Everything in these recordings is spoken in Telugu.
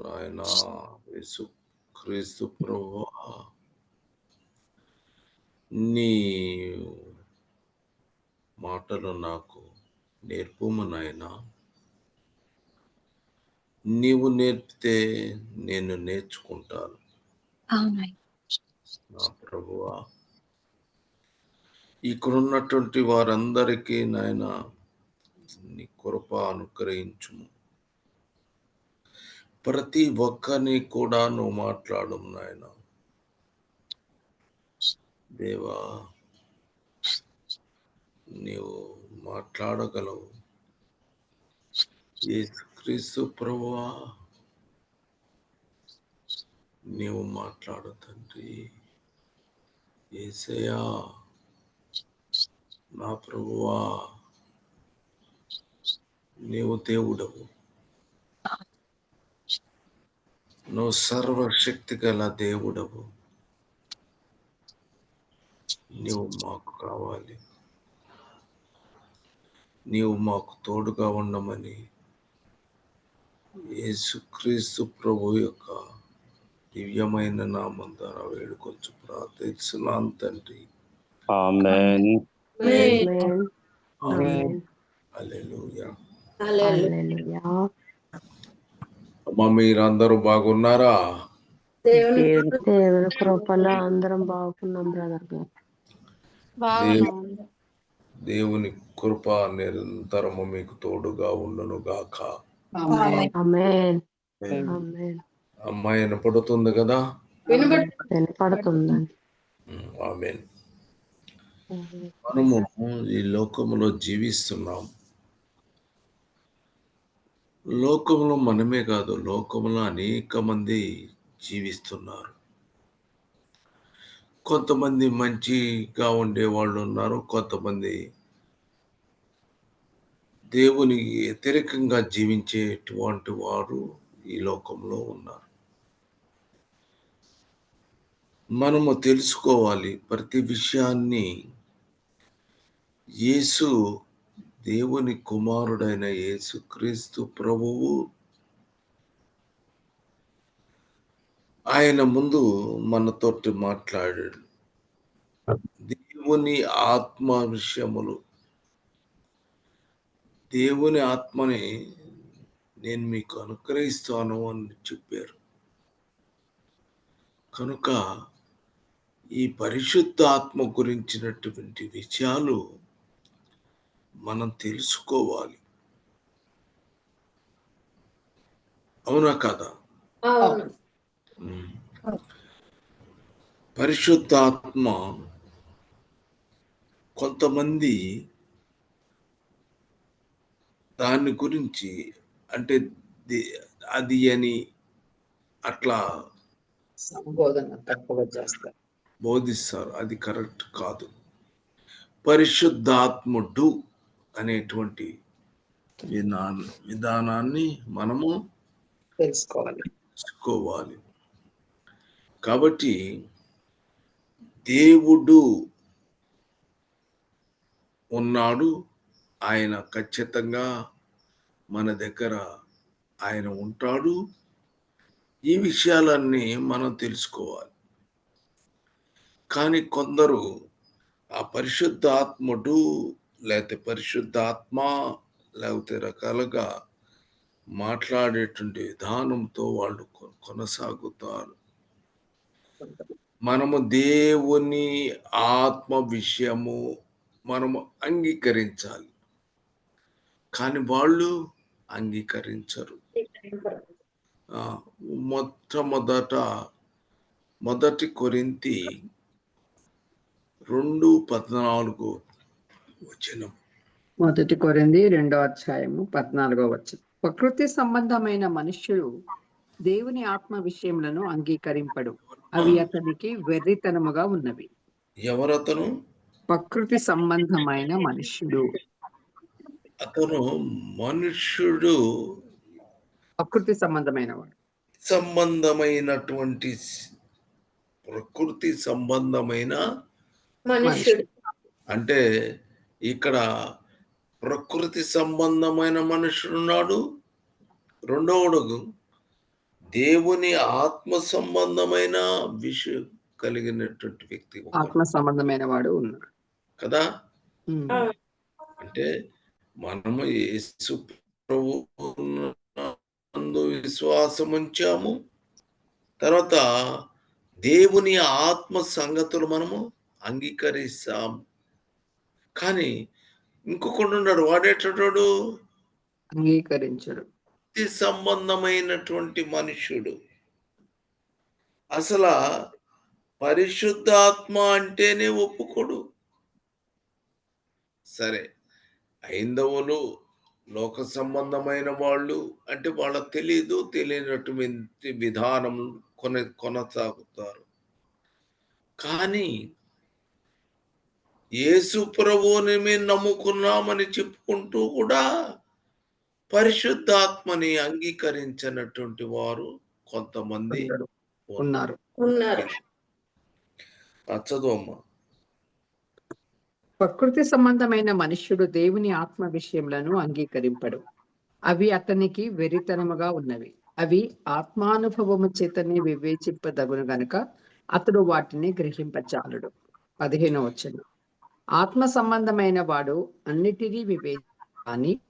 నాయనా యేసు క్రీస్తు ప్రభువా నీ మాటలు నాకు నేర్పుము నాయనా. నీవు నేర్పితే నేను నేర్చుకుంటాను. నా ప్రభువా ఇక్కడ ఉన్నటువంటి వారందరికీ నాయన నీ కృప అనుగ్రహించుము. ప్రతి ఒక్కరిని కూడా నువ్వు మాట్లాడు నాయన. దేవా నీవు మాట్లాడగలవు. యేసుక్రీస్తు ప్రభువా నీవు మాట్లాడు తండ్రి. ఏసయా నా ప్రభువా నీవు దేవుడవు. నువ్వు సర్వశక్తి గల దేవుడవు. నీవు మాకు కావాలి. నీవు మాకు తోడుగా ఉండమని యేసుక్రీస్తు ప్రభు యొక్క దివ్యమైన నామం ద్వారా వేడుకొచ్చు ప్రార్థిస్తున్నాను తండ్రి. ఆమెన్. Amen. ఆమేన్. అమ్మా మీరందరూ బాగున్నారా? దేవుని కృపలో అందరం బాగున్నాం బ్రదర్ గారు. దేవు- దేవుని కృప నిరంతరము మీకు తోడుగా ఉండును గాక ఆమేన్. ఆమేన్. అమ్మాయి వినపడుతుంది కదా? వినపడుతుందండి. ఆమె మనము ఈ లోకములో జీవిస్తున్నాం. లోకంలో మనమే కాదు లోకంలో అనేక మంది జీవిస్తున్నారు. కొంతమంది మంచిగా ఉండే వాళ్ళు ఉన్నారు కొంతమంది దేవుని వ్యతిరేకంగా జీవించేటువంటి వారు ఈ లోకంలో ఉన్నారు. మనము తెలుసుకోవాలి ప్రతి విషయాన్ని. యేసు దేవుని కుమారుడైన యేసుక్రీస్తు ప్రభువు. ఆయన ముందు మనతోటి మాట్లాడాడు. దేవుని ఆత్మ విషయములు. దేవుని ఆత్మని నేను మీకు అనుగ్రహిస్తాను అని చెప్పారు. కనుక ఈ పరిశుద్ధ ఆత్మ గురించినటువంటి విషయాలు మనం తెలుసుకోవాలి. అవునా కదా? ఉమ్. పరిశుద్ధ ఆత్మ కొంతమంది దాని గురించి అంటే అది అని అట్లా సంబోధన తక్కువ చేస్తారు. బోధిస్తారు. అది కరెక్ట్ కాదు. పరిశుద్ధాత్ముడు అనేటువంటి విధాన విధానాన్ని మనము తెలుసుకోవాలి. తెలుసుకోవాలి. కాబట్టి దేవుడు ఉన్నాడు. ఆయన ఖచ్చితంగా మన దగ్గర ఆయన ఉంటాడు. ఈ విషయాలన్నీ మనం తెలుసుకోవాలి. కానీ కొందరు ఆ పరిశుద్ధాత్ముడు లేకపోతే పరిశుద్ధాత్మ లేకపోతే రకాలుగా మాట్లాడేటువంటి విధానంతో వాళ్ళు కొనసాగుతారు. మనము దేవుని ఆత్మ విషయము మనము అంగీకరించాలి. కానీ వాళ్ళు అంగీకరించరు. ఆ, మొట్టమొదట మొదటి కొరింతి రెండు పద్నాలుగు వచనం. మొదటి కొరింది రెండో అధ్యాయము పద్నాలుగో వచ్చి ప్రకృతి సంబంధమైన మనుష్యుడు దేవుని ఆత్మ విషయములను అంగీకరింపడు. అవి అతనికి వెర్రితనముగా ఉన్నవి. ఎవరతను? ప్రకృతి సంబంధమైన మనుష్యుడు. అతను మనుష్యుడు. ప్రకృతి సంబంధమైన వాడు. సంబంధమైనటువంటి ప్రకృతి సంబంధమైన మనుష్యుడు. అంటే ఇక్కడ ప్రకృతి సంబంధమైన మనుషుడు ఉన్నాడు. రెండవడు దేవుని ఆత్మ సంబంధమైన విషయం కలిగినటువంటి వ్యక్తి. ఆత్మ సంబంధమైన వాడు ఉన్నాడు. కదా. అంటే మనము యేసు ప్రభు నందు విశ్వాసం ఉంచాము తర్వాత దేవుని ఆత్మ సంగతులు మనము అంగీకరిస్తాం. కానీ ఇంకొకడు ఉన్నాడు వాడేటోడు? అంగీకరించడు. భక్తి సంబంధమైనటువంటి మనుష్యుడు. అసలు పరిశుద్ధాత్మ అంటేనే ఒప్పుకోడు. సరే ఐందవులు లోక సంబంధమైన వాళ్ళు అంటే వాళ్ళకి తెలియదు తెలియనటువంటి విధానం కొన కొనసాగుతారు. కానీ యేసు ప్రభువుని మేము నమ్ముకున్నామని చెప్పుకుంటూ కూడా పరిశుద్ధాత్మని అంగీకరించినటువంటి వారు కొంతమంది ఉన్నారు. ఉన్నారు. చదువమ్మా. ప్రకృతి సంబంధమైన మనుష్యుడు దేవుని ఆత్మ విషయములను అంగీకరింపడు. అవి అతనికి వెరితనముగా ఉన్నవి. అవి ఆత్మానుభవము చేతనే వివేచింపదగును గనుక అతడు వాటిని గ్రహింపచాలడు పదిహేను వచ్చిన ఆత్మ సంబంధమైన వాడు అన్నిటినీ వివే కానీ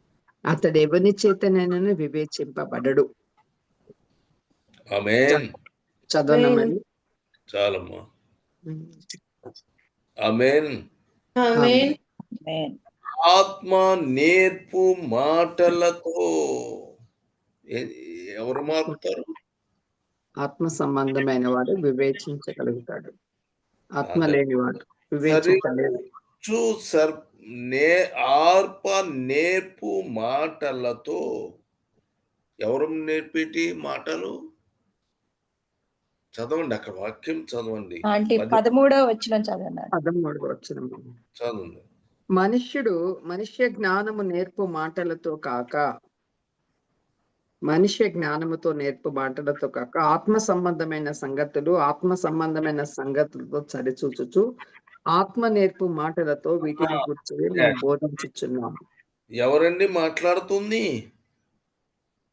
అతడు ఎవరి చేతనైనా వివేచింపబడడు. చదవనమని. చాలమ్మా. ఆత్మ నేర్పు మాటలతో ఎవరు మారుతారు? ఆత్మ సంబంధమైన వాడు వివేచించగలుగుతాడు. ఆత్మ లేనివాడు వివేచించలేడు. చూ సర్. నే ఆర్ప నేర్పు మాటలతో. ఎవరు నేర్పేటి మాటలు? చదవండి అక్కడ వాక్యం చదవండి. పదమూడవ వచ్చిన చదవండి. పదమూడు వచ్చిన చదవండి. మనుష్యుడు మనుష్య జ్ఞానము నేర్పు మాటలతో కాక మనుష్య జ్ఞానముతో నేర్పు మాటలతో కాక ఆత్మ సంబంధమైన సంగతులు ఆత్మ సంబంధమైన సంగతులతో సరిచూచుచు ఆత్మ నేర్పు మాటలతో వీటిని కూర్చొని మేము బోధించుచున్నాము. ఎవరండి మాట్లాడుతుంది?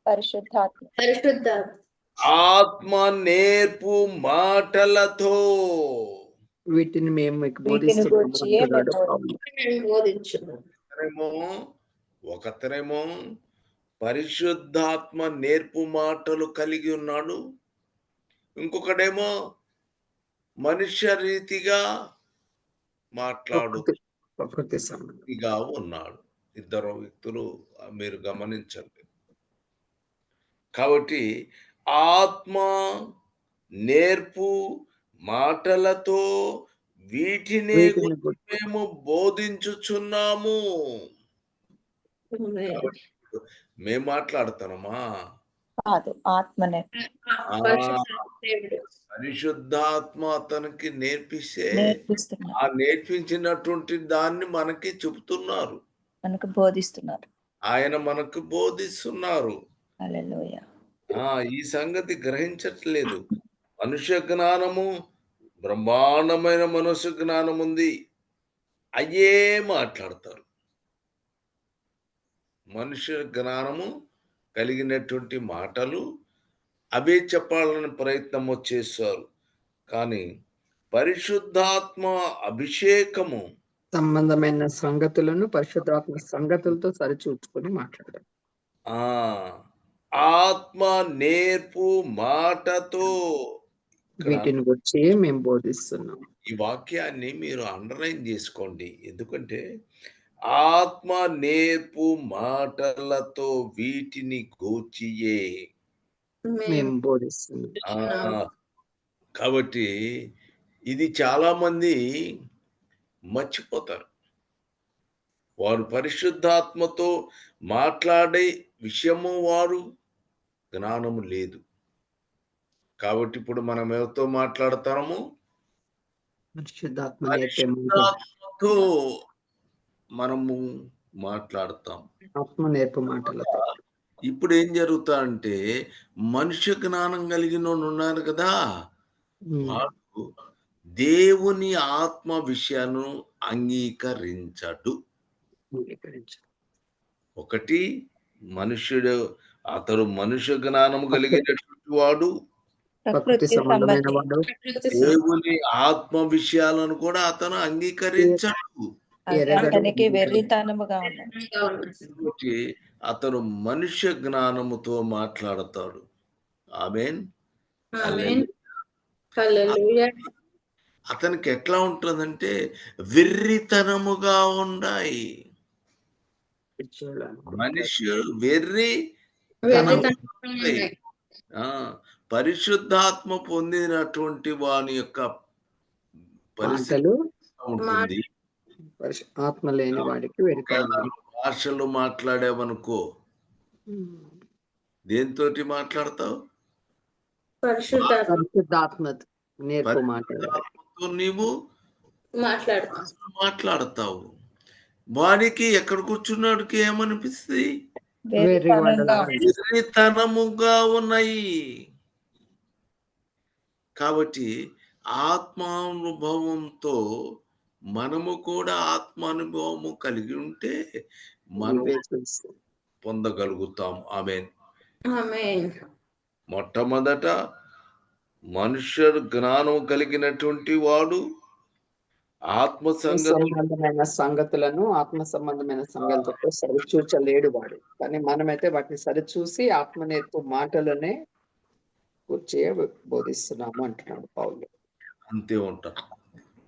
పరిశుద్ధాత్మ. పరిశుద్ధ ఆత్మ నేర్పు మాటలతో. వీటిని మేము మీకు బోధిస్తున్నాము ఒకతరేమో పరిశుద్ధాత్మ నేర్పు మాటలు కలిగి ఉన్నాడు. ఇంకొకడేమో మనుష్య రీతిగా మాట్లాడు. ప్రకృతి ప్రకృతి సంబంధం. గా ఉన్నాడు. ఇద్దరు వ్యక్తులు మీరు గమనించండి. కాబట్టి ఆత్మ నేర్పు మాటలతో వీటిని మేము బోధించుచున్నాము. మేము మాట్లాడుతున్నామా? కాదు ఆత్మనే. పరిశుద్ధాత్మ అతనికి నేర్పిస్తే ఆ నేర్పించినటువంటి దాన్ని మనకి చెబుతున్నారు. మనకు బోధిస్తున్నారు. ఆయన మనకు బోధిస్తున్నారు. హల్లెలూయ. ఆ ఈ సంగతి గ్రహించట్లేదు. మనుష్య జ్ఞానము బ్రహ్మాండమైన మనుష్య జ్ఞానం ఉంది. అయ్యే మాట్లాడతారు. మనుష్య జ్ఞానము కలిగినటువంటి మాటలు అవే చెప్పాలని ప్రయత్నము చేస్తారు కానీ పరిశుద్ధాత్మ అభిషేకము సంబంధమైన సంగతులను పరిశుద్ధాత్మ సంగతులతో సరిచూచుకొని మాట్లాడారు ఆ ఆత్మ నేర్పు మాటతో వీటిని గురించి మేము బోధిస్తున్నాం. ఈ వాక్యాన్ని మీరు అండర్లైన్ చేసుకోండి. ఎందుకంటే ఆత్మ నేర్పు మాటలతో వీటిని గూర్చియే. ఆ, కాబట్టి ఇది చాలా మంది మర్చిపోతారు. వారు పరిశుద్ధాత్మతో మాట్లాడే విషయము వారు జ్ఞానము లేదు. కాబట్టి ఇప్పుడు మనం ఎవరితో మాట్లాడతాము. పరిశుద్ధాత్మతో మనము మాట్లాడతాం. ఆత్మ నేర్పు మాటలతో. ఇప్పుడు ఏం జరుగుతా అంటే మనుష్య జ్ఞానం కలిగిన వాడు ఉన్నారు కదా దేవుని ఆత్మ విషయాన్ని అంగీకరించడు. అంగీకరించు ఒకటి మనుష్యుడు అతడు మనుష్య జ్ఞానం కలిగినటువంటి వాడు. దేవుని ఆత్మ విషయాలను కూడా అతను అంగీకరించాడు. అతనికి వెర్రితనముగా కాబట్టి అతను మనుష్య జ్ఞానముతో మాట్లాడతాడు. ఆమెన్? అతనికి ఎట్లా ఉంటుందంటే వెర్రితనముగా ఉన్నాయి మనిషి వెర్రి పరిశుద్ధాత్మ పొందినటువంటి వాని యొక్క పరిస్థితి ఉంటుంది? పరిశు- ఆత్మ లేని వాడికి భాషలు మాట్లాడావనుకో దేంతోటి మాట్లాడతావు? నీవు మాట్లాడతాం. మాట్లాడతావు. వానికి ఎక్కడ కూర్చున్నాడికి ఏమనిపిస్తుంది. వెర్రితనముగా ఉన్నాయి. కాబట్టి ఆత్మానుభవంతో మనము కూడా ఆత్మానుభవము కలిగి ఉంటే మనం పొందగలుగుతాం. ఆమె మొట్టమొదట మనుష్యుడు జ్ఞానం కలిగినటువంటి వాడు ఆత్మ సంబంధమైన సంగతులను ఆత్మ సంబంధమైన సంగతులతో సరిచూచలేడు వాడు. కానీ మనమైతే వాటిని సరిచూసి ఆత్మ నేర్పు మాటలనే కూర్చే బోధిస్తున్నాము అంటున్నాడు పౌలు. అంతే ఉంటాం.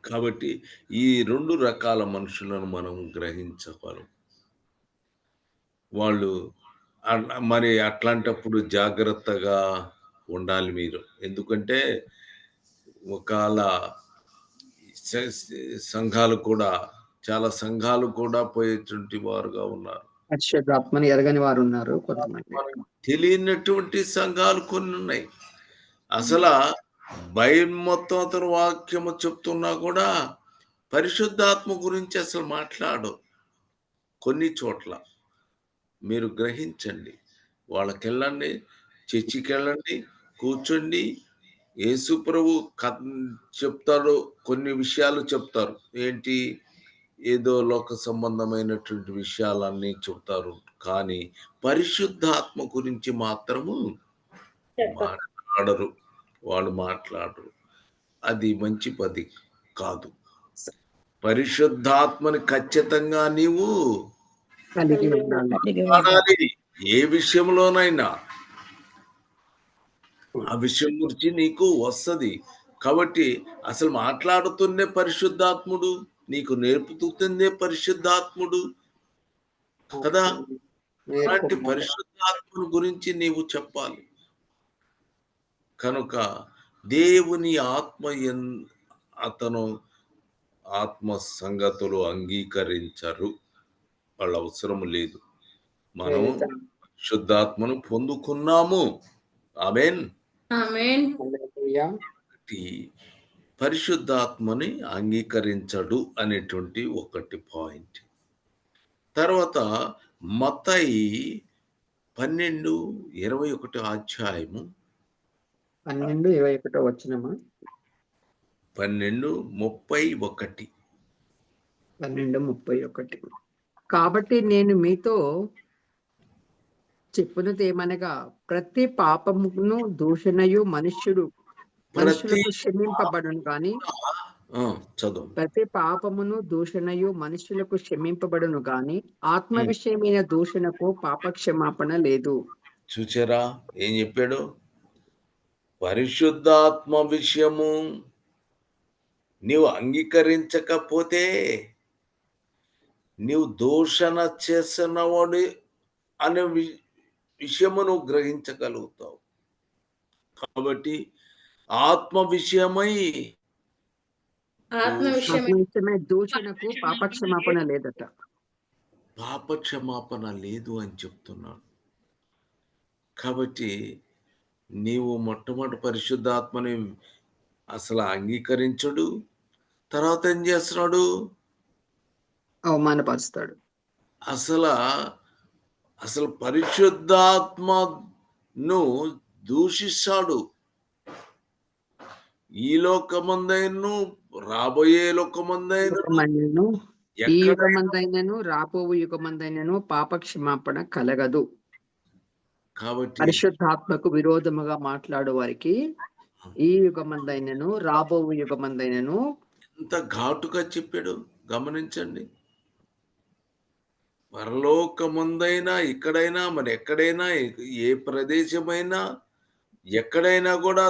కాబట్టి ఈ రెండు రకాల మనుషులను మనం గ్రహించగలం. వాళ్ళు మరి అట్లాంటప్పుడు జాగ్రత్తగా ఉండాలి మీరు. ఎందుకంటే ఒకవేళ సంఘాలు కూడా చాలా సంఘాలు కూడా పోయేటువంటి వారుగా ఉన్నారు. పరిశుద్ధాత్మని ఎరగని వారు ఉన్నారు తెలియనటువంటి సంఘాలు కొన్ని ఉన్నాయి. అసలు బైబిల్ మొత్తం అతను వాక్యము చెప్తున్నా కూడా పరిశుద్ధాత్మ గురించి అసలు మాట్లాడు. కొన్ని చోట్ల మీరు గ్రహించండి. వాళ్ళకి వెళ్ళండి చర్చికి వెళ్ళండి కూర్చోండి. యేసు ప్రభు కథ చెప్తాడు కొన్ని విషయాలు చెప్తారు. ఏంటి? ఏదో లోక సంబంధమైనటువంటి విషయాలన్నీ చెప్తారు. కానీ పరిశుద్ధాత్మ గురించి మాత్రము మాట్లాడరు. వాళ్ళు మాట్లాడరు అది మంచి పది కాదు. పరిశుద్ధాత్మని ఖచ్చితంగా నీవు ఏ విషయంలోనైనా. ఆ విషయం గురించి నీకు వస్తది. కాబట్టి అసలు మాట్లాడుతుండే పరిశుద్ధాత్ముడు నీకు నేర్పుతుందే పరిశుద్ధాత్ముడు కదా? అలాంటి నేర్పు పరిశుద్ధాత్మను గురించి నీవు చెప్పాలి. కనుక దేవుని ఆత్మ ఎన్ అతను ఆత్మ సంగతులు అంగీకరించరు. వాళ్ళ అవసరం లేదు. మనం శుద్ధాత్మను పొందుకున్నాము. ఆమెన్. పరిశుద్ధాత్మని అంగీకరించడు అనేటువంటి ఒకటి పాయింట్. తర్వాత మత్తయి పన్నెండు ఇరవై ఒకటి అధ్యాయము పన్నెండు ఇరవై ఒకటో వచ్చినమా పన్నెండు ముప్పై ఒకటి. పన్నెండు ముప్పై ఒకటి. కాబట్టి నేను మీతో చెప్పునది ఏమనగా ప్రతి పాపమును దూషణయు మనుష్యుడు మనుషులకు క్షమింపబడును గాని ప్రతి పాపమును దూషణయు మనుషులకు క్షమింపబడును గాని ఆత్మ. విషయమైన దూషణకు పాప క్షమాపణ లేదు. చూచారా? ఏం చెప్పాడు? పరిశుద్ధాత్మ విషయము నీవు అంగీకరించకపోతే నీవు దూషణ చేసినవాడు అనే వి- విషయము నువ్వు గ్రహించగలుగుతావు. కాబట్టి ఆత్మ విషయమై దూషణకు పాప క్షమాపణ లేదట. పాప క్షమాపణ లేదు అని చెప్తున్నాడు. కాబట్టి నీవు మొట్టమొదటి పరిశుద్ధాత్మని అసలు అంగీకరించడు తర్వాత ఏం చేస్తున్నాడు? అవమానపరుస్తాడు. అసలు అసలు పరిశుద్ధాత్మను దూషిస్తాడు. ఈ లోకమందైను రాబోయే లోకమందైను రాపోవు యుగమందైనను పాప క్షమాపణ కలగదు. కాబట్టి పరిశుద్ధాత్మకు విరోధముగా మాట్లాడు వారికి ఈ యుగమందైనను రాబో యుగమందైనను. ఎంత ఘాటుగా చెప్పాడు? గమనించండి. పరలోకముందైనా ఇక్కడైనా మరి ఎక్కడైనా ఏ ప్రదేశమైనా ఎక్కడైనా కూడా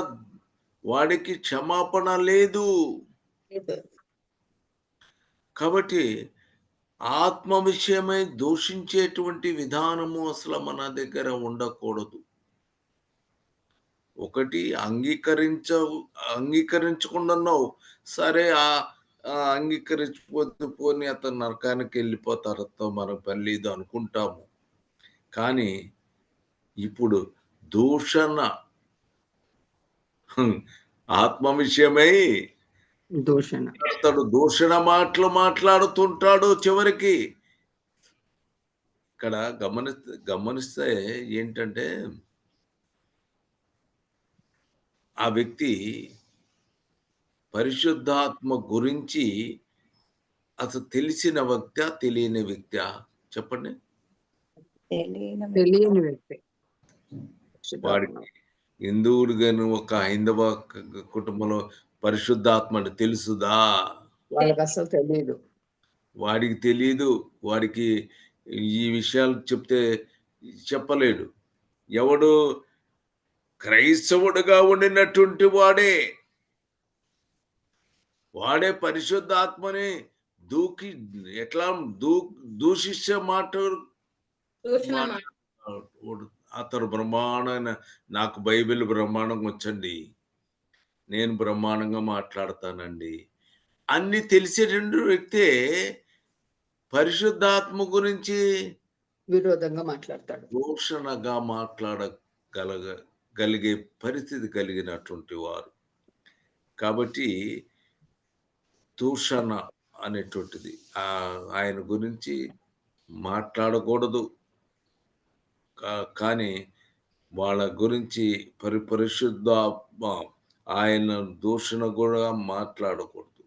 వాడికి క్షమాపణ లేదు. కాబట్టి ఆత్మ విషయమై దూషించేటువంటి విధానము అసలు మన దగ్గర ఉండకూడదు. ఒకటి అంగీకరించ అంగీకరించకుండా ఉన్నావు సరే ఆ ఆ అంగీకరించిపోతే పోని అతను నరకానికి వెళ్ళిపోతారు అత్తో మనకు పని లేదు అనుకుంటాము. కానీ ఇప్పుడు దూషణ ఆత్మ విషయమై దూషణ. అతడు దూషణ మాటలు మాట్లాడుతుంటాడు చివరికి. ఇక్కడ గమనిస్తే గమనిస్తే ఏంటంటే ఆ వ్యక్తి పరిశుద్ధాత్మ గురించి అసలు తెలిసిన వ్యక్తి తెలియని వ్యక్తి? చెప్పండి. తెలియని వ్యక్తి. వాడికి హిందువుడు గాని ఒక హైందవ కుటుంబంలో పరిశుద్ధాత్మ అంటే తెలుసుదా? వాళ్ళకి అసలు తెలియదు వాడికి తెలియదు వాడికి ఈ విషయాలు చెప్తే చెప్పలేడు. ఎవడు క్రైస్తవుడుగా ఉండినటువంటి వాడే వాడే పరిశుద్ధాత్మని దూకి ఎట్లా దూ దూషించే మాట? అతను బ్రహ్మాండమైన నాకు బైబిల్ బ్రహ్మాండంగా వచ్చండి. నేను బ్రహ్మాండంగా మాట్లాడతానండి. అన్ని తెలిసేటువంటి వ్యక్తే పరిశుద్ధాత్మ గురించి విరోధంగా మాట్లాడతాడు. దూషణగా మాట్లాడగలగ గలిగే పరిస్థితి కలిగినటువంటి వారు. కాబట్టి దూషణ అనేటువంటిది. ఆ ఆయన గురించి మాట్లాడకూడదు. కానీ వాళ్ళ గురించి పరి పరిశుద్ధాత్మ ఆయన దూషణ కూడా మాట్లాడకూడదు.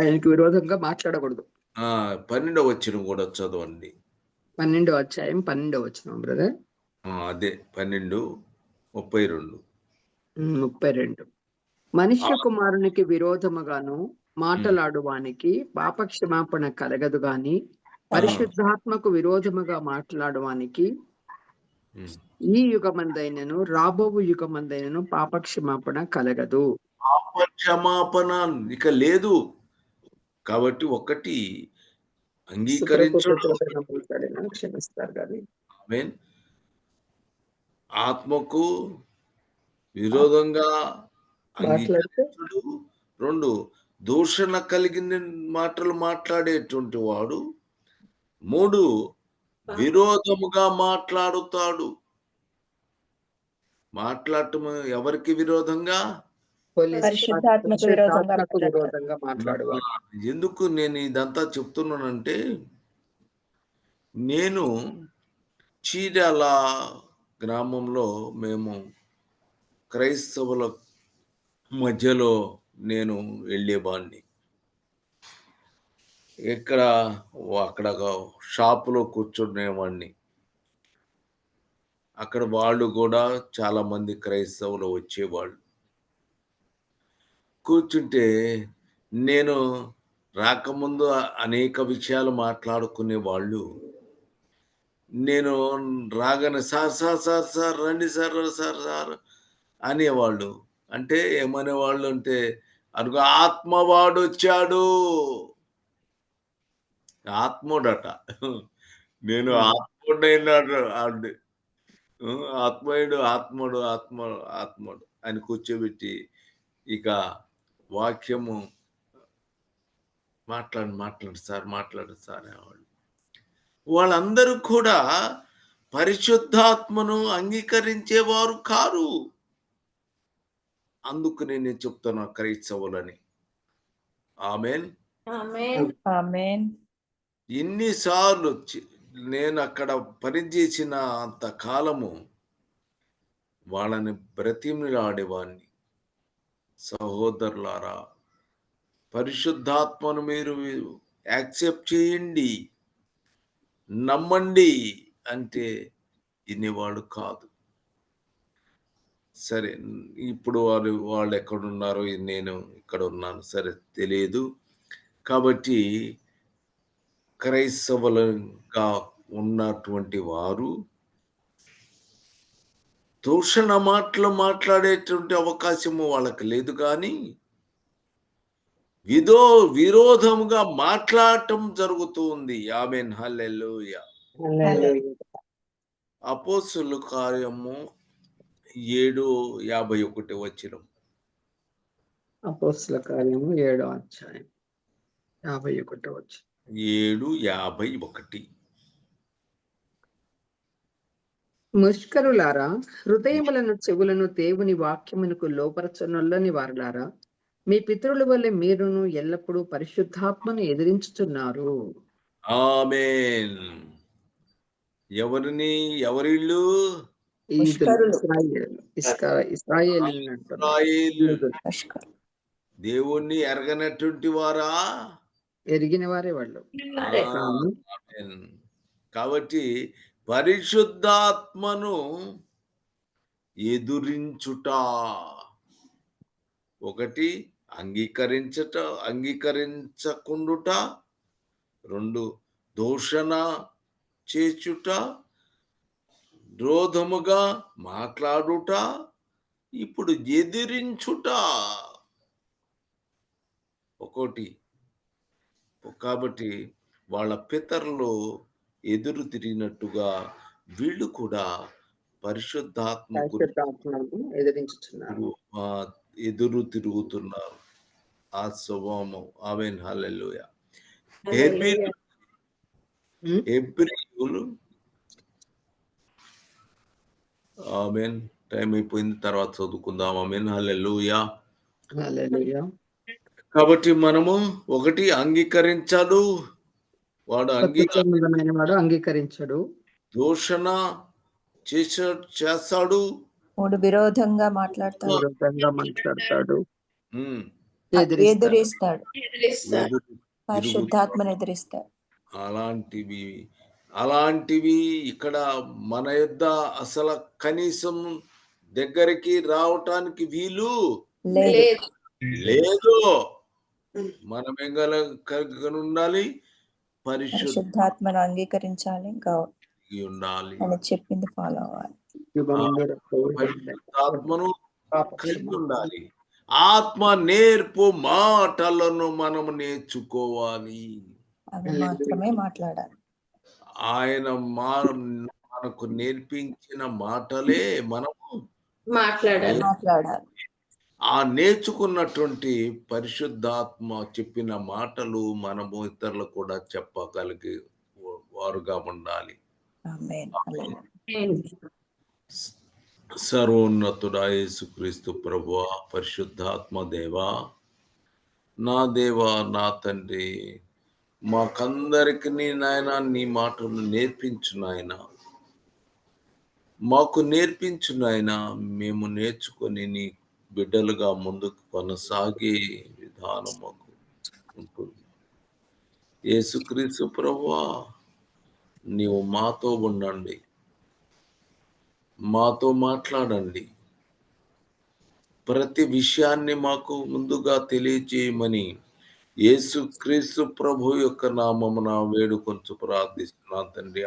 ఆయనకి విరోధంగా మాట్లాడకూడదు. ఆ పన్నెండవ వచ్చిన కూడా చదవండి. పన్నెండో అధ్యాయం పన్నెండో వచ్చిన బ్రదర్. అదే పన్నెండు ముప్పై రెండు. ముప్పై రెండు. మనుష్య కుమారునికి విరోధముగాను మాటలాడువానికి పాప క్షమాపణ కలగదు గాని పరిశుద్ధాత్మకు విరోధముగా మాట్లాడువానికి. ఈ యుగమందైనను రాబోవు యుగమందైనను పాప క్షమాపణ కలగదు. పాప క్షమాపణ ఇక లేదు. కాబట్టి ఒకటి అంగీకరించడం. క్షమిస్తారు కానీ. ఆత్మకు విరోధంగా అంగీకరించుడు. రెండు దూషణ కలిగిన మాటలు మాట్లాడేటువంటి వాడు. మూడు విరోధముగా మాట్లాడుతాడు. మాట్లాడటం ఎవరికి విరోధంగా? ఎందుకు నేను ఇదంతా చెప్తున్నానంటే నేను చీరాల గ్రామంలో మేము క్రైస్తవుల మధ్యలో నేను వెళ్ళేవాడిని ఇక్కడ అక్కడ ఒక షాపులో కూర్చునేవాడిని అక్కడ వాళ్ళు కూడా చాలామంది క్రైస్తవులు వచ్చేవాళ్ళు. కూర్చుంటే నేను రాకముందు అనేక విషయాలు మాట్లాడుకునే వాళ్ళు. నేను రాగానే సార్ సార్ సార్ సార్ రండి సార్ సార్ సార్ అనేవాళ్ళు. అంటే ఏమనేవాళ్ళు అంటే అనుకో ఆత్మవాడు వచ్చాడు ఆత్ముడట. నేను ఆత్ముడైనాడు ఆత్మయుడు ఆత్ముడు ఆత్మ ఆత్ముడు అని కూర్చోబెట్టి ఇక వాక్యము మాట్లాడు మాట్లాడు సార్ మాట్లాడు సార్ అనేవాళ్ళు. వాళ్ళందరూ కూడా పరిశుద్ధాత్మను అంగీకరించేవారు కారు. అందుకు నేను చెప్తున్నా క్రైస్తవులని. ఆమెన్. ఆమేన్. ఎన్నిసార్లు నేను అక్కడ పనిచేసిన అంత కాలము వాళ్ళని బ్రతిమిలాడేవాడిని సహోదరులారా పరిశుద్ధాత్మను మీరు యాక్సెప్ట్ చేయండి నమ్మండి అంటే వినేవాడు కాదు. సరే ఇప్పుడు వారు వాళ్ళు ఎక్కడున్నారో నేను ఇక్కడ ఉన్నాను సరే తెలియదు. కాబట్టి క్రైస్తవులుగా ఉన్నటువంటి వారు దూషణ మాటలు మాట్లాడేటువంటి అవకాశము వాళ్ళకి లేదు కానీ విదో విరోధముగా మాట్లాడటం జరుగుతూ ఉంది. Amen hallelujah. అపోస్తుల కార్యము ఏడు యాభై ఒకటి వచ్చిన. అపోస్తుల కార్యము ఏడో అధ్యాయం యాభై ఒకటో వచ్చి ఏడు యాభై ఒకటి. ముష్కరులారా హృదయములను చెవులను దేవుని వాక్యమునకు లోపరచనొల్లని వారులారా మీ పితరుల వల్లే మీరును ఎల్లప్పుడూ పరిశుద్ధాత్మను ఎదిరించుతున్నారు ఆమెన్. ఎవరిని ఎవరిళ్ళు. ఇస్రాయేలు. దేవుణ్ణి ఎరగనటువంటి వారా? ఎరిగిన వారే వాళ్ళు. కాబట్టి పరిశుద్ధాత్మను ఎదురించుట ఒకటి అంగీకరించట అంగీకరించకుండుట. రెండు దూషణ చేచుట. రోధముగా మాట్లాడుట. ఇప్పుడు ఎదిరించుట. ఒకటి కాబట్టి వాళ్ళ పితరులు ఎదురు తిరిగినట్టుగా వీళ్ళు కూడా పరిశుద్ధాత్మ ఎదిరించుతున్నారు. ఎదురు తిరుగుతున్నారు. ఆ స్వభావం ఆమెన్. హల్లెలూయా. ఎబ్రియులు ఆమెన్. టైం అయిపోయింది. తర్వాత చదువుకుందాం. ఆమెన్. హల్లెలూయా. హల్లెలూయా. కాబట్టి మనము ఒకటి అంగీకరించాడు వాడు వాడు అంగీకరించడు. దూషణ చేసే చేస్తాడు. మూడు విరోధంగా మాట్లాడతాడు. విరుద్ధంగా మాట్లాడతాడు. ఎదిరిస్తాడు. ఎదురిస్తాడు. ఎదిరిస్తాడు. ఎదురు- పరిశుద్ధాత్మను ఎదిరిస్తాడు. అలాంటివి అలాంటివి ఇక్కడ మన యొద్ద అసలు కనీసం దగ్గరికి రావటానికి వీలు లేదు. మనం ఏం గల- కలిగి ఉండాలి పరిశుద్ధి పరిశుద్ధాత్మను అంగీకరించాలి ఉండాలి. అని చెప్పింది ఫాలో అవ్వాలి. పరిశుద్ధాత్మను కలిగి ఉండాలి. ఆత్మ నేర్పు మాటలను మనము నేర్చుకోవాలి. అవి మాత్రమే మాట్లాడాలి. ఆయన మా మనకు నేర్పించిన మాటలే మనము మాట్లాడాలి. మాట్లాడాలి. ఆ నేర్చుకున్నటువంటి పరిశుద్ధాత్మ చెప్పిన మాటలు మనము ఇతరులకు కూడా చెప్పగలిగే వారుగా ఉండాలి. ఆమేన్. హల్లెలూయా. సర్వోన్నతుడా యేసుక్రీస్తు ప్రభువా పరిశుద్ధాత్మ దేవా నా దేవా నా తండ్రి మాకందరికి నాయన నీ మాటలు నేర్పించు నాయన. మాకు నేర్పించు నాయన మేము నేర్చుకొని నీ బిడ్డలుగా ముందుకు కొనసాగే విధానం మాకు ఉంటుంది. యేసుక్రీస్తు ప్రభువా నీవు మాతో ఉండండి. మాతో మాట్లాడండి. ప్రతి విషయాన్ని మాకు ముందుగా తెలియజేయమని యేసుక్రీస్తు ప్రభు యొక్క నామమున వేడుకొంచు ప్రార్థిస్తున్నాను తండ్రి.